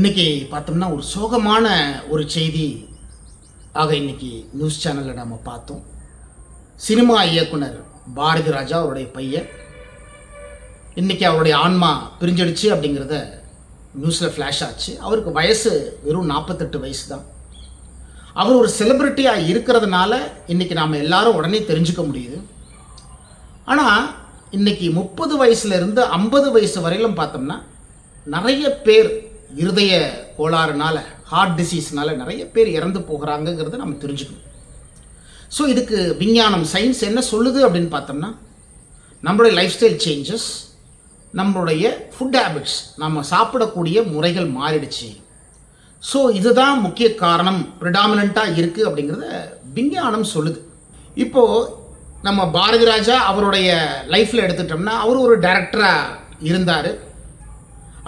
இன்றைக்கி பார்த்தோம்னா ஒரு சோகமான ஒரு செய்தி. ஆக இன்னைக்கு நியூஸ் சேனலில் நம்ம பார்த்தோம். சினிமா இயக்குனர் பாரதி ராஜா அவருடைய பையன். இன்னைக்கு அவருடைய ஆன்மா பிரிஞ்சிடுச்சு அப்படிங்கிறத நியூஸில் ஃப்ளாஷ் ஆச்சு. அவருக்கு வயசு வெறும் நாற்பத்தெட்டு வயசு தான். அவர் ஒரு செலிப்ரிட்டியாக இருக்கிறதுனால இன்றைக்கி நாம் எல்லாரும் உடனே தெரிஞ்சுக்க முடியுது. ஆனால் இன்றைக்கி முப்பது வயசுலேருந்து ஐம்பது வயசு வரையிலும் பார்த்தோம்னா நிறைய பேர் இருதய கோளாறுனால ஹார்ட் டிசீஸ்னால நிறைய பேர் இறந்து போகிறாங்கங்கிறத நம்ம தெரிஞ்சுக்கணும். ஸோ இதுக்கு விஞ்ஞானம் சயின்ஸ் என்ன சொல்லுது அப்படின்னு பார்த்தோம்னா நம்மளுடைய லைஃப் ஸ்டைல் சேஞ்சஸ் நம்மளுடைய ஃபுட் ஹேபிட்ஸ் நம்ம சாப்பிடக்கூடிய முறைகள் மாறிடுச்சு. ஸோ இதுதான் முக்கிய காரணம் ப்ரிடாமினண்ட்டாக இருக்குது அப்படிங்கிறத விஞ்ஞானம் சொல்லுது. இப்போது நம்ம பாரதி ராஜா அவருடைய லைஃப்பில் எடுத்துட்டோம்னா அவர் ஒரு டைரக்டராக இருந்தார்.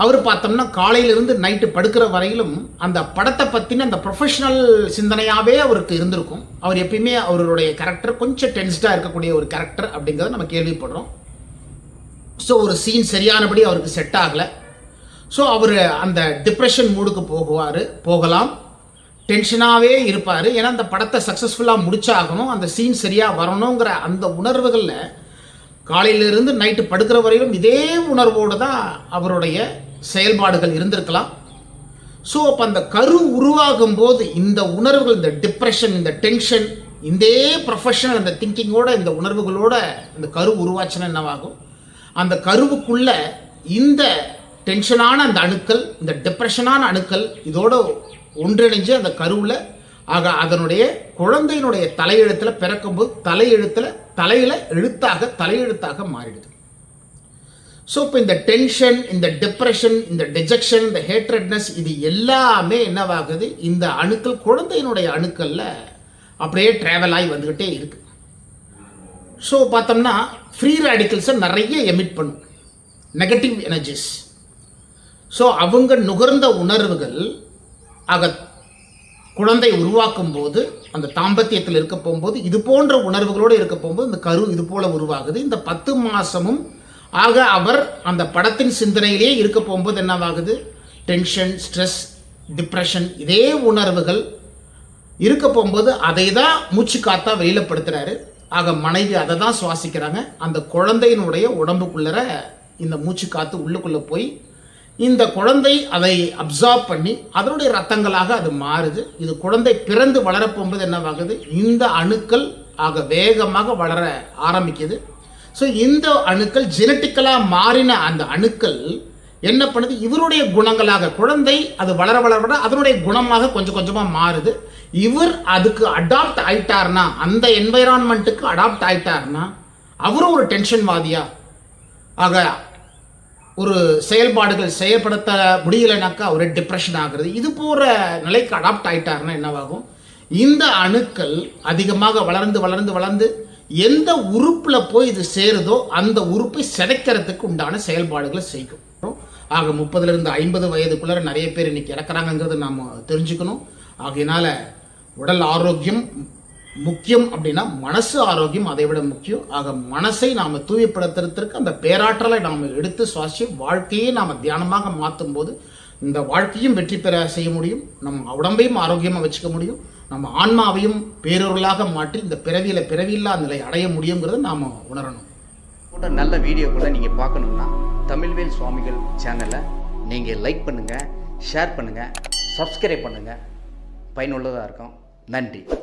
அவர் பார்த்தோம்னா காலையிலிருந்து நைட்டு படுக்கிற வரையிலும் அந்த படத்தை பற்றின அந்த ப்ரொஃபஷனல் சிந்தனையாகவே அவருக்கு இருந்திருக்கும். அவர் எப்பயுமே அவருடைய கேரக்டர் கொஞ்சம் டென்ஸ்டாக இருக்கக்கூடிய ஒரு கேரக்டர் அப்படிங்கிறத நம்ம கேள்விப்படுறோம். ஸோ ஒரு சீன் சரியானபடி அவருக்கு செட் ஆகலை. ஸோ அவர் அந்த டிப்ரெஷன் மூடுக்கு போகுவார் போகலாம். டென்ஷனாகவே இருப்பார். ஏன்னா அந்த படத்தை சக்ஸஸ்ஃபுல்லாக முடிச்சாகணும். அந்த சீன் சரியாக வரணுங்கிற அந்த உணர்வுகளில் காலையிலிருந்து நைட்டு படுக்கிற வரையிலும் இதே உணர்வோடு தான் அவருடைய செயல்பாடுகள் இருந்திருக்கலாம். ஸோ அப்போ அந்த கரு உருவாகும் போது இந்த உணர்வுகள் இந்த டிப்ரெஷன் இந்த டென்ஷன் இதே ப்ரொஃபஷனல் அந்த திங்கிங்கோட இந்த உணர்வுகளோட இந்த கரு உருவாச்சுன்னா என்னவாகும்? அந்த கருவுக்குள்ள இந்த டென்ஷனான அந்த அணுக்கள் இந்த டிப்ரெஷனான அணுக்கள் இதோட ஒன்றிணைஞ்சு அந்த கருவில் ஆக அதனுடைய குழந்தையினுடைய தலையெழுத்தில் பிறக்கும்போது தலையெழுத்தில் தலையில் எழுத்தாக தலையெழுத்தாக மாறிடுது. ஸோ இப்போ இந்த டென்ஷன் இந்த டிப்ரெஷன் இந்த டிஜெக்ஷன் இந்த ஹேட்ரட்னஸ் இது எல்லாமே என்னவாகுது? இந்த அணுக்கள் குழந்தையினுடைய அணுக்களில் அப்படியே ட்ராவல் ஆகி வந்துக்கிட்டே இருக்கு. ஸோ பார்த்தோம்னா ஃப்ரீ ரேடிக்கல்ஸை நிறைய எமிட் பண்ணும். நெகட்டிவ் எனர்ஜிஸ் ஸோ அவங்க நுகர்ந்த உணர்வுகள் ஆக குழந்தை உருவாக்கும் போது அந்த தாம்பத்தியத்தில் இருக்க போகும்போது இது போன்ற உணர்வுகளோடு இருக்க போகும்போது இந்த கரு இது போல உருவாகுது. இந்த பத்து மாதமும் ஆக அவர் அந்த படத்தின் சிந்தனையிலேயே இருக்க போகும்போது என்னவாகுது? டென்ஷன் ஸ்ட்ரெஸ் டிப்ரெஷன் இதே உணர்வுகள் இருக்க போகும்போது அதை தான் மூச்சு காத்தா வெளியிலப்படுத்துறாரு. ஆக மனைவி அதை தான் சுவாசிக்கிறாங்க. அந்த குழந்தையினுடைய உடம்புக்குள்ளற இந்த மூச்சு காத்து உள்ளுக்குள்ளே போய் இந்த குழந்தை அதை அப்சார்ப் பண்ணி அதனுடைய ரத்தங்களாக அது மாறுது. இது குழந்தை பிறந்து வளரப்போகும்போது என்னவாகுது? இந்த அணுக்கள் ஆக வேகமாக வளர ஆரம்பிக்குது. ஸோ இந்த அணுக்கள் ஜெனட்டிக்கலாக மாறின அந்த அணுக்கள் என்ன பண்ணுது? இவருடைய குணங்களாக குழந்தை அது வளர வளர வளர அதனுடைய குணமாக கொஞ்சம் கொஞ்சமாக மாறுது. இவர் அதுக்கு அடாப்ட் ஆயிட்டார்னா அந்த என்வைரான்மெண்ட்டுக்கு அடாப்ட் ஆயிட்டார்னா அவரும் ஒரு டென்ஷன்வாதியா ஆக ஒரு செயல்பாடுகள் செயல்படுத்த முடியலைனாக்கா ஒரு டிப்ரெஷன் ஆகுறது. இது போகிற நிலைக்கு அடாப்ட் ஆகிட்டாருன்னா என்னவாகும்? இந்த அணுக்கள் அதிகமாக வளர்ந்து வளர்ந்து வளர்ந்து எந்த உறுப்பில் போய் இது சேருதோ அந்த உறுப்பை சிதைக்கிறதுக்கு உண்டான செயல்பாடுகளை செய்யும். ஆக முப்பதுலேருந்து ஐம்பது வயதுக்குள்ளே நிறைய பேர் இன்னைக்கு இறக்குறாங்கங்கிறது நாம் தெரிஞ்சுக்கணும். ஆகையினால உடல் ஆரோக்கியம் முக்கியம் அப்படின்னா மனசு ஆரோக்கியம் அதை விட முக்கியம். ஆக மனசை நாம் தூய்மைப்படுத்துறதுக்கு அந்த பேராற்றலை நாம் எடுத்து சுவாசி வாழ்க்கையை நாம் தியானமாக மாற்றும் போது இந்த வாழ்க்கையும் வெற்றி பெற செய்ய முடியும். நம்ம உடம்பையும் ஆரோக்கியமாக வச்சுக்க முடியும். நம்ம ஆன்மாவையும் பேரொருளாக மாற்றி இந்த பிறவியில பிறவியில்லா நிலை அடைய முடியுங்கிறத நாம் உணரணும். நல்ல நல்ல கூட நீங்கள் பார்க்கணுன்னா தமிழ்வேல் சுவாமிகள் சேனலை நீங்கள் லைக் பண்ணுங்கள் ஷேர் பண்ணுங்கள் சப்ஸ்கிரைப் பண்ணுங்கள் பயனுள்ளதாக இருக்கும். நன்றி.